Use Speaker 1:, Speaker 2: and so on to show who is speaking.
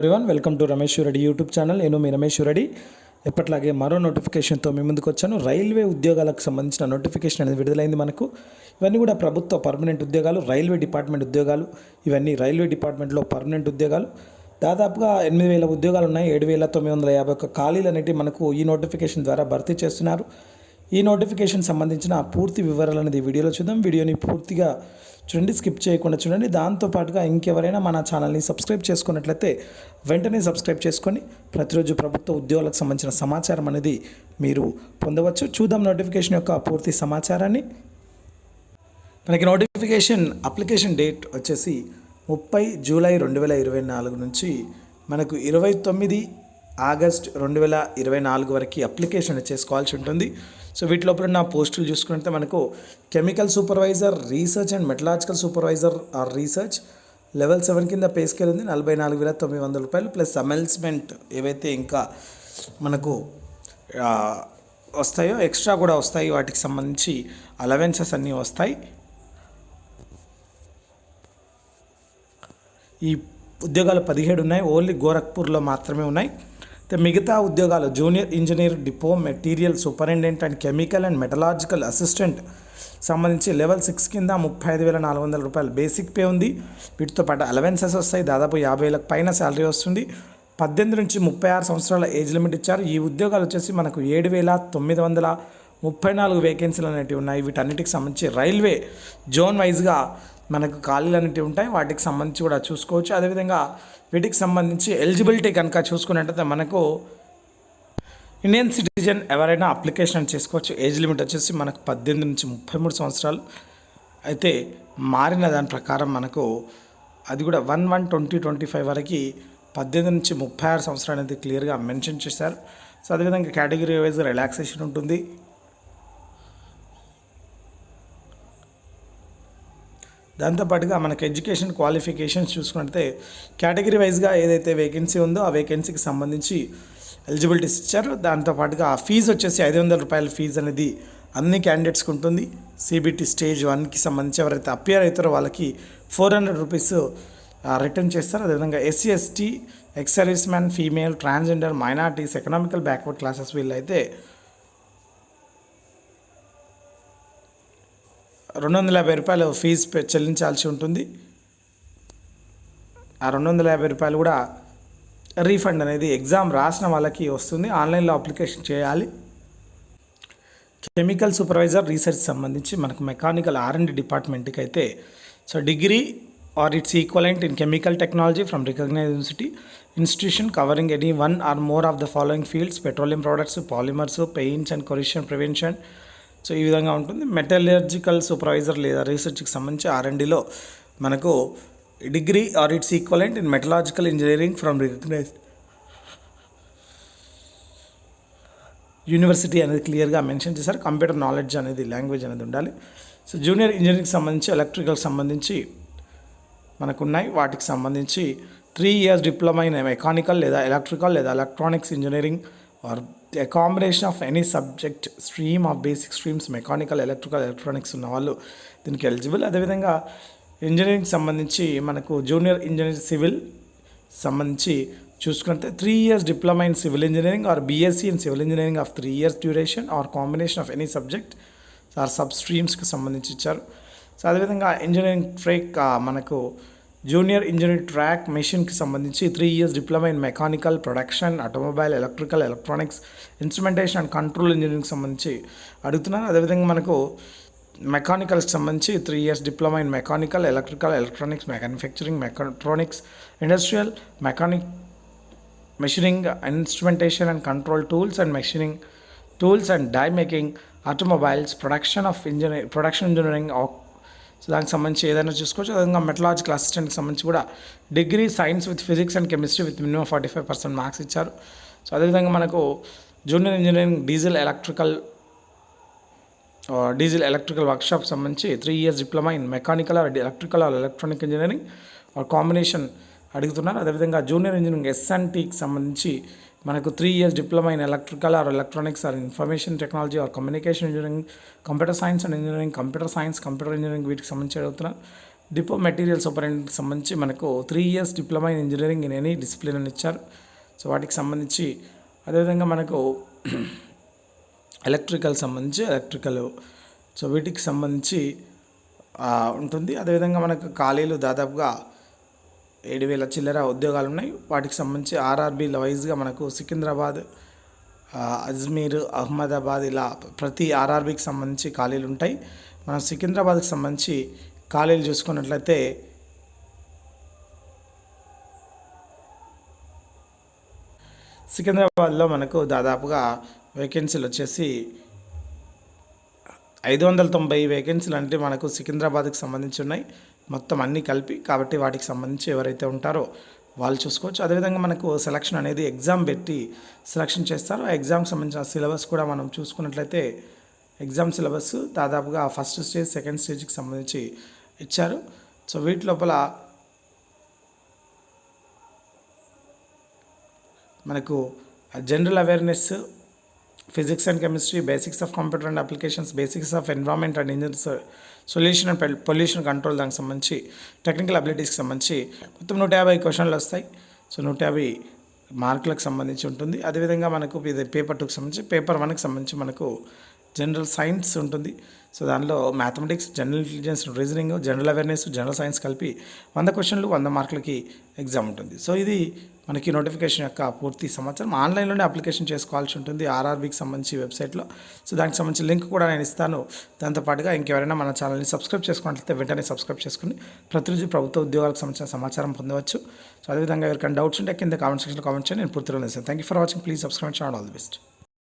Speaker 1: Everyone welcome to Ramesh Reddy YouTube channel నేను మీ రమేష్ రెడ్డి ఎప్పట్లాగే మరో నోటిఫికేషన్తో మీ ముందుకు వచ్చాను. రైల్వే ఉద్యోగాలకు సంబంధించిన నోటిఫికేషన్ అనేది విడుదలైంది మనకు. ఇవన్నీ కూడా ప్రభుత్వ పర్మనెంట్ ఉద్యోగాలు రైల్వే డిపార్ట్మెంట్ ఉద్యోగాలు. ఇవన్నీ రైల్వే డిపార్ట్మెంట్లో పర్మనెంట్ ఉద్యోగాలు. దాదాపుగా ఎనిమిది వేల ఉద్యోగాలు ఉన్నాయి. ఏడు వేల తొమ్మిది వందల యాభై ఒక్క ఖాళీలు అనేవి మనకు ఈ నోటిఫికేషన్ ద్వారా భర్తీ చేస్తున్నారు. ఈ నోటిఫికేషన్ సంబంధించిన పూర్తి వివరాలు అనేది వీడియోలో చూద్దాం. వీడియోని పూర్తిగా చూడండి స్కిప్ చేయకుండా చూడండి. దాంతోపాటుగా ఇంకెవరైనా మన ఛానల్ని సబ్స్క్రైబ్ చేసుకున్నట్లయితే వెంటనే సబ్స్క్రైబ్ చేసుకొని ప్రతిరోజు ప్రభుత్వ ఉద్యోగాలకు సంబంధించిన సమాచారం అనేది మీరు పొందవచ్చు. చూద్దాం నోటిఫికేషన్ యొక్క పూర్తి సమాచారాన్ని. మనకి నోటిఫికేషన్ అప్లికేషన్ డేట్ వచ్చేసి ముప్పై జూలై రెండు వేల ఇరవై నాలుగు నుంచి మనకు ఇరవై తొమ్మిది ఆగస్ట్ రెండు వేల ఇరవై నాలుగు వరకు అప్లికేషన్ చేసుకోవాల్సి ఉంటుంది. సో వీటి లోపల నా పోస్టులు చూసుకుంటే మనకు chemical supervisor research and metallurgical supervisor or research. Level seven కింద పే స్కేల్ ఉంది. నలభై నాలుగు వేల తొమ్మిది వందల రూపాయలు ప్లస్ అమెల్స్మెంట్ ఏవైతే ఇంకా మనకు వస్తాయో ఎక్స్ట్రా కూడా వస్తాయి. వాటికి సంబంధించి అలవెన్సెస్ అన్నీ వస్తాయి. ఈ ఉద్యోగాలు పదిహేడు ఉన్నాయి. ఓన్లీ గోరఖ్పూర్లో మాత్రమే ఉన్నాయి. మిగతా ఉద్యోగాలు junior engineer depot material superintendent and chemical and metallurgical assistant సంబంధించి లెవెల్ సిక్స్ కింద ముప్పై ఐదు వేల నాలుగు వందల రూపాయలు బేసిక్ పే ఉంది. వీటితో పాటు అలవెన్సెస్ వస్తాయి. దాదాపు యాభై వేలకు పైన శాలరీ వస్తుంది. పద్దెనిమిది నుంచి ముప్పై ఆరు సంవత్సరాల ఏజ్ లిమిట్ ఇచ్చారు. ఈ ఉద్యోగాలు వచ్చేసి మనకు ఏడు వేల తొమ్మిది వందల ముప్పై నాలుగు వేకెన్సీలు అనేటివి ఉన్నాయి. వీటన్నిటికి సంబంధించి రైల్వే జోన్ వైజ్గా మనకు ఖాళీలు అనేటివి ఉంటాయి. వాటికి సంబంధించి కూడా చూసుకోవచ్చు. అదేవిధంగా వీటికి సంబంధించి ఎలిజిబిలిటీ కనుక చూసుకున్నట్టయితే మనకు ఇండియన్ సిటిజన్ ఎవరైనా అప్లికేషన్ చేసుకోవచ్చు. ఏజ్ లిమిట్ వచ్చేసి మనకు పద్దెనిమిది నుంచి ముప్పై మూడు సంవత్సరాలు. అయితే మారిన దాని ప్రకారం మనకు అది కూడా one one twenty twenty five వరకు పద్దెనిమిది నుంచి ముప్పై ఆరు సంవత్సరాలు అనేది క్లియర్గా మెన్షన్ చేశారు. సో అదేవిధంగా కేటగిరీ వైజ్ రిలాక్సేషన్ ఉంటుంది. దాంతోపాటుగా మనకు ఎడ్యుకేషన్ క్వాలిఫికేషన్స్ చూసుకుంటే కేటగిరీ వైజ్గా ఏదైతే వేకెన్సీ ఉందో ఆ వేకెన్సీకి సంబంధించి ఎలిజిబిలిటీస్ ఇచ్చారు. దాంతోపాటుగా ఆ ఫీజు వచ్చేసి ఐదు వందల రూపాయల ఫీజు అనేది అన్ని క్యాండిడేట్స్కి ఉంటుంది. సిబిటి స్టేజ్ వన్కి సంబంధించి ఎవరైతే అపియర్ అవుతారో వాళ్ళకి ఫోర్ హండ్రెడ్ రూపీస్ రిటర్న్ చేస్తారు. అదేవిధంగా SC ST ex service man female transgender minorities economical backward classes వీళ్ళైతే రెండు వందల యాభై రూపాయలు ఫీజు చెల్లించాల్సి ఉంటుంది. ఆ రెండు వందల యాభై రూపాయలు కూడా రీఫండ్ అనేది ఎగ్జామ్ రాసిన వాళ్ళకి వస్తుంది. ఆన్లైన్లో అప్లికేషన్ చేయాలి. కెమికల్ సూపర్వైజర్ రీసెర్చ్ సంబంధించి మనకు మెకానికల్ ఆర్ అండ్ డిపార్ట్మెంట్కి అయితే so degree or its equivalent in chemical technology from recognize university institution covering any one or more of the following fields petroleum products polymers paints and corrosion prevention so ఈ విధంగా ఉంటుంది. Metallurgical supervisor లేదా రీసెర్చ్కి సంబంధించి ఆర్ఎండిలో మనకు degree or its equivalent in metallurgical engineering from recognized university అనేది క్లియర్గా mention చేశారు. కంప్యూటర్ నాలెడ్జ్ అనేది లాంగ్వేజ్ అనేది ఉండాలి. సో జూనియర్ ఇంజనీరింగ్ సంబంధించి ఎలక్ట్రికల్ సంబంధించి మనకున్నాయి. వాటికి సంబంధించి three years diploma in mechanical లేదా ఎలక్ట్రికల్ లేదా electronics engineering or accommodation of any subject stream of basic streams mechanical electrical electronics ఉన్న వాళ్ళు దీనికి ఎలిజిబుల్ అదేవిధంగా ఇంజనీరింగ్ సంబంధించి మనకు జూనియర్ ఇంజనీర్ సివిల్ సంబంధించి చూసుకుంటే three years diploma in civil engineering or BSc in civil engineering of three years duration or combination of any subject or sub స్ట్రీమ్స్కి సంబంధించి ఇచ్చారు. సో అదేవిధంగా ఇంజనీరింగ్ ట్రేక్ మనకు జూనియర్ ఇంజనీర్ ట్రాక్ మెషిన్కి సంబంధించి three years diploma in mechanical production automobile electrical electronics instrumentation and control engineering సంబంధించి అడుగుతున్నారు అదేవిధంగా మనకు మెకానికల్కి సంబంధించి three years diploma in mechanical electrical electronics manufacturing mechatronics industrial mechanic machining instrumentation and control tools and machining tools and die making automobiles production of engineer production engineering so దానికి సంబంధించి ఏదైనా చూసుకోవచ్చు. అదేవిధంగా మెటలాజికల్ అసిస్టెంట్కి సంబంధించి కూడా degree science with physics and chemistry with minimum forty five percent marks ఇచ్చారు. So అదేవిధంగా మనకు junior engineering diesel electrical diesel electrical workshop సంబంధించి three years diploma in mechanical or electrical or electronic engineering or combination అడుగుతున్నారు. అదేవిధంగా junior engineering ఎస్ఎన్టీకి సంబంధించి మనకు three years diploma in electrical or electronics or information technology or communication engineering computer science and engineering computer science computer engineering వీటికి సంబంధించి అడుగుతున్నా depot material సూపరింటెండెంట్కి సంబంధించి మనకు three years diploma in engineering in any discipline అని ఇచ్చారు. So వాటికి సంబంధించి అదేవిధంగా మనకు ఎలక్ట్రికల్ సంబంధించి ఎలక్ట్రికల్ సో వీటికి సంబంధించి ఉంటుంది. అదేవిధంగా మనకు ఖాళీలు దాదాపుగా ఏడు వేల చిల్లర ఉద్యోగాలు ఉన్నాయి వాటికి సంబంధించి ఆర్ఆర్బీల వైజ్గా మనకు సికింద్రాబాద్ అజ్మీర్ అహ్మదాబాద్ ఇలా ప్రతి ఆర్ఆర్బీకి సంబంధించి ఖాళీలు ఉంటాయి. మనం సికింద్రాబాద్కి సంబంధించి ఖాళీలు చూసుకున్నట్లయితే సికింద్రాబాద్లో మనకు దాదాపుగా వేకెన్సీలు వచ్చేసి ఐదు వందల తొంభై వేకెన్సీలు అంటే మనకు సికింద్రాబాద్కి సంబంధించి ఉన్నాయి. మొత్తం అన్నీ కలిపి కాబట్టి వాటికి సంబంధించి ఎవరైతే ఉంటారో వాళ్ళు చూసుకోవచ్చు. అదేవిధంగా మనకు సెలక్షన్ అనేది ఎగ్జామ్ పెట్టి సెలక్షన్ చేస్తారు. ఆ ఎగ్జామ్కి సంబంధించిన సిలబస్ కూడా మనం చూసుకున్నట్లయితే ఎగ్జామ్ సిలబస్ దాదాపుగా ఫస్ట్ స్టేజ్ సెకండ్ స్టేజ్కి సంబంధించి ఇచ్చారు. సో వీటి లోపల మనకు general awareness physics and chemistry basics of computer and applications basics of environment and engineer solution and pollution control దానికి సంబంధించి టెక్నికల్ అబిలిటీస్కి సంబంధించి మొత్తం నూట యాభై క్వశ్చన్లు వస్తాయి. సో నూట యాభై మార్కులకు సంబంధించి ఉంటుంది. అదేవిధంగా మనకు ఇది పేపర్ టూకి సంబంధించి పేపర్ వన్కి సంబంధించి మనకు జనరల్ సైన్స్ ఉంటుంది. సో దానిలో mathematics general intelligence reasoning general awareness general science కలిపి వంద క్వశ్చన్లు వంద మార్కులకి ఎగ్జామ్ ఉంటుంది. సో ఇది మనకి నోటిఫికేషన్ యొక్క పూర్తి సమాచారం. ఆన్లైన్లోనే అప్లికేషన్ చేసుకోవాల్సి ఉంటుంది. ఆర్ఆర్బీకి సంబంధించి వెబ్సైట్లో సో దానికి సంబంధించి లింక్ కూడా నేను ఇస్తాను. దాంతోపాటుగా ఇంకెవరైనా మన ఛానల్ని సబ్స్క్రైబ్ చేసుకున్నట్లయితే వెంటనే సబ్స్క్రైబ్ చేసుకుని ప్రతిరోజు ప్రభుత్వ ఉద్యోగాలకు సంబంధించిన సమాచారం పొందవచ్చు. సో అదేవిధంగా ఎవరికైనా డౌట్స్ ఉంటే కింద కామెంట్ సెక్షన్లో కామెంట్ చేయండి. నేను పూర్తిగా ఇస్తాను thank you for watching please subscribe చేయండి ఆల్ ది బెస్ట్